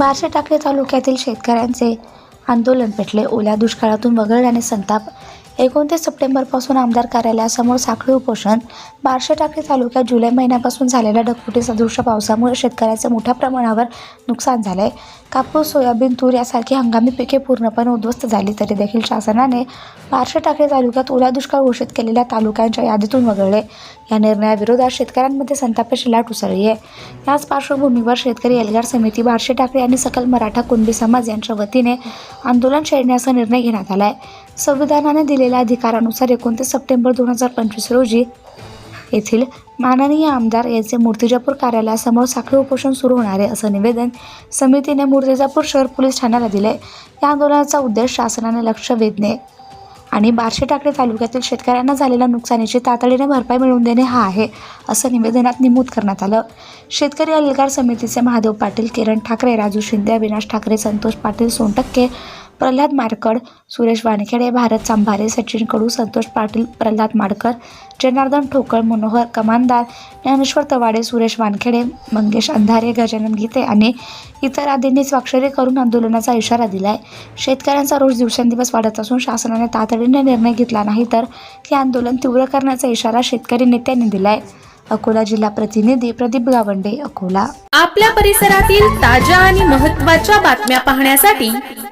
बार्शी टाकळी तालुक्यातील शेतकऱ्यांचे आंदोलन पेटले. ओल्या दुष्काळातून वगळल्याने संताप एकोणतीस सप्टेंबरपासून आमदार कार्यालयासमोर साखळी उपोषण. बार्शी टाकळी तालुक्यात जुलै महिन्यापासून झालेल्या ढगफुटी सदृश्य पावसामुळे शेतकऱ्याचं मोठ्या प्रमाणावर नुकसान झालं. आहे कापूस सोयाबीन तूर यासारखी हंगामी पिके पूर्णपणे उद्ध्वस्त झाली तरी देखील शासनाने बार्शी टाकळी तालुक्यात ओला दुष्काळ घोषित केलेल्या तालुक्यांच्या यादीतून वगळले. या निर्णयाविरोधात शेतकऱ्यांमध्ये संतापाची लाट उसळली आहे. याच पार्श्वभूमीवर शेतकरी एल्गार समिती बार्शी टाकळी आणि सकल मराठा कुणबी समाज यांच्या वतीने आंदोलन छेडण्याचा निर्णय घेण्यात आला आहे संविधानाने दिलेल्या अधिकारानुसार एकोणतीस सप्टेंबर दोन हजार पंचवीस रोजी येथील माननीय आमदार यांचे मूर्तिजापूर कार्यालयासमोर साखळी उपोषण सुरू होणार आहे असं निवेदन समितीने मूर्तिजापूर शहर पोलीस ठाण्याला दिले या आंदोलनाचा उद्देश शासनाने लक्ष वेधणे आणि बार्शी टाकळी तालुक्यातील शेतकऱ्यांना झालेल्या नुकसानीची तातडीने भरपाई मिळवून देणे हा आहे असं निवेदनात नमूद करण्यात आलं. शेतकरी अलगार समितीचे महादेव पाटील किरण ठाकरे राजू शिंदे अविनाश ठाकरे संतोष पाटील सोनटक्के प्रल्हाद मारकड सुरेश वानखेडे भारत सांभारे सचिन कडू संतोष पाटील प्रल्हाद माडकर जनार्दन ठोकळ मनोहर कमानदार ज्ञानेश्वर तवाडे सुरेश वानखेडे मंगेश अंधारे गजानन गीते आणि इतर आदींनी स्वाक्षरी करून आंदोलनाचा इशारा दिलाय. शेतकऱ्यांचा रोज दिवसेंदिवस वाढत असून शासनाने तातडीने निर्णय घेतला नाही तर हे आंदोलन तीव्र करण्याचा इशारा शेतकरी नेत्यांनी दिलाय. अकोला जिल्हा प्रतिनिधी प्रदीप गावंडे अकोला. आपल्या परिसरातील ताज्या आणि महत्त्वाच्या बातम्या पाहण्यासाठी